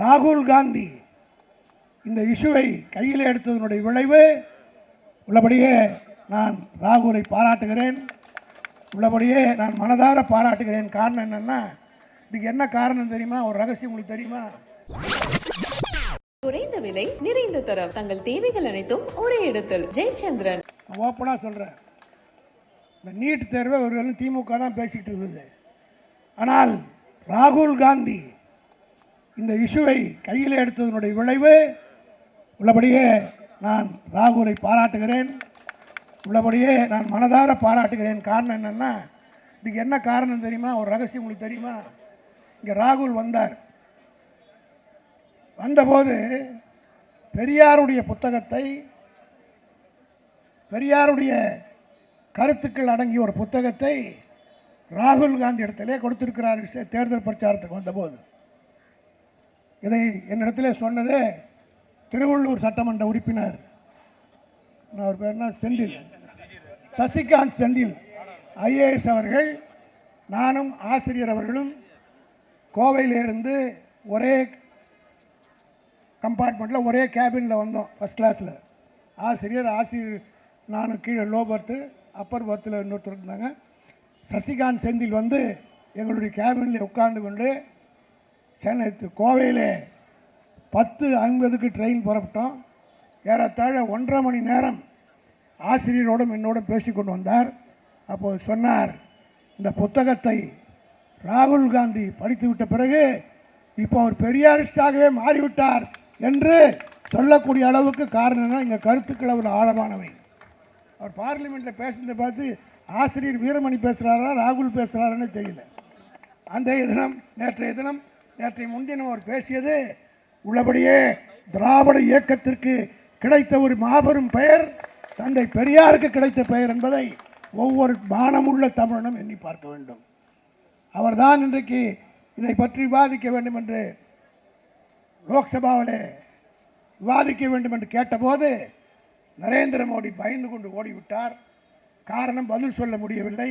ராகுல் காந்தி இந்த இஷ்யூவை கையில் எடுத்ததனுடைய விளைவு உள்ளபடியே நான் ராகுலை பாராட்டுகிறேன். உள்ளபடியே நான் மனதார பாராட்டுகிறேன். காரணம் என்னென்னா இதுக்கு என்ன காரணம் தெரியுமா? ஒரு ரகசியம் உங்களுக்கு தெரியுமா? குறைந்த விலை நிறைந்த தரம். தங்கள் தேவைகள் அனைத்தும் ஒரே இடத்தில். ஜெயச்சந்திரன். ஓப்பனாக சொல்கிறேன் இந்த நீட் தேர்வை ஒரு திமுக தான் பேசிக்கிட்டு இருந்தது. ஆனால் ராகுல் காந்தி இந்த இஷ்யூவை கையில் எடுத்ததனுடைய விளைவு உள்ளபடியே நான் ராகுலை பாராட்டுகிறேன். உள்ளபடியே நான் மனதார பாராட்டுகிறேன். காரணம் என்னென்னா இதுக்கு என்ன காரணம் தெரியுமா? ஒரு ரகசியம் உங்களுக்கு தெரியுமா? இங்கே ராகுல் வந்தார். வந்தபோது பெரியாருடைய புத்தகத்தை பெரியாருடைய கருத்துக்கள் அடங்கிய ஒரு புத்தகத்தை ராகுல் காந்தி இடத்திலே கொடுத்திருக்கிறார் தேர்தல் பிரச்சாரத்துக்கு வந்தபோது. இதை என்னிடத்தில் சொன்னது திருவள்ளூர் சட்டமன்ற உறுப்பினர். நான் அவர் பேர்னா செந்தில். சசிகாந்த் செந்தில். ஐஏஎஸ் அவர்கள் நானும் ஆசிரியர் அவர்களும் கோவையிலிருந்து ஒரே கம்பார்ட்மெண்ட்டில் ஒரே கேபினில் வந்தோம் ஃபஸ்ட் கிளாஸில் ஆசிரியர் ஆசிரியர் நானும் கீழே லோ பர்த்து அப்பர் பர்த்தில் இன்னொருத்தர் இருந்தாங்க. சசிகாந்த் செந்தில் வந்து எங்களுடைய கேபினில் உட்கார்ந்து கொண்டு சென்னை கோவையிலே பத்து ஐம்பதுக்கு ட்ரெயின் புறப்பட்டோம். ஏறத்தாழ ஒன்றரை மணி நேரம் ஆசிரியரோடும் என்னோடும் பேசிக்கொண்டு வந்தார். அப்போது சொன்னார் இந்த புத்தகத்தை ராகுல் காந்தி படித்துவிட்ட பிறகு இப்போ அவர் பெரியாரிஸ்டாகவே மாறிவிட்டார் என்று சொல்லக்கூடிய அளவுக்கு காரணம் என்ன இங்கே கருத்துக்கள் அவர் ஆழமானவை. அவர் பார்லிமெண்ட்டில் பேசுனதை பார்த்து ஆசிரியர் வீரமணி பேசுகிறாரா ராகுல் பேசுகிறாருன்னு தெரியல. அந்த தினம் நேற்றைய தினம் நேற்றை முன்தினம் அவர் பேசியது உள்ளபடியே திராவிட இயக்கத்திற்கு கிடைத்த ஒரு மாபெரும் பெயர் தந்தை பெரியாருக்கு கிடைத்த பெயர் என்பதை ஒவ்வொரு மானமுள்ள தமிழனும் எண்ணி பார்க்க வேண்டும். அவர்தான் இன்றைக்கு இதை பற்றி விவாதிக்க வேண்டும் என்று லோக்சபாவிலே விவாதிக்க வேண்டும் என்று கேட்டபோது நரேந்திர மோடி பயந்து கொண்டு ஓடிவிட்டார். காரணம் பதில் சொல்ல முடியவில்லை.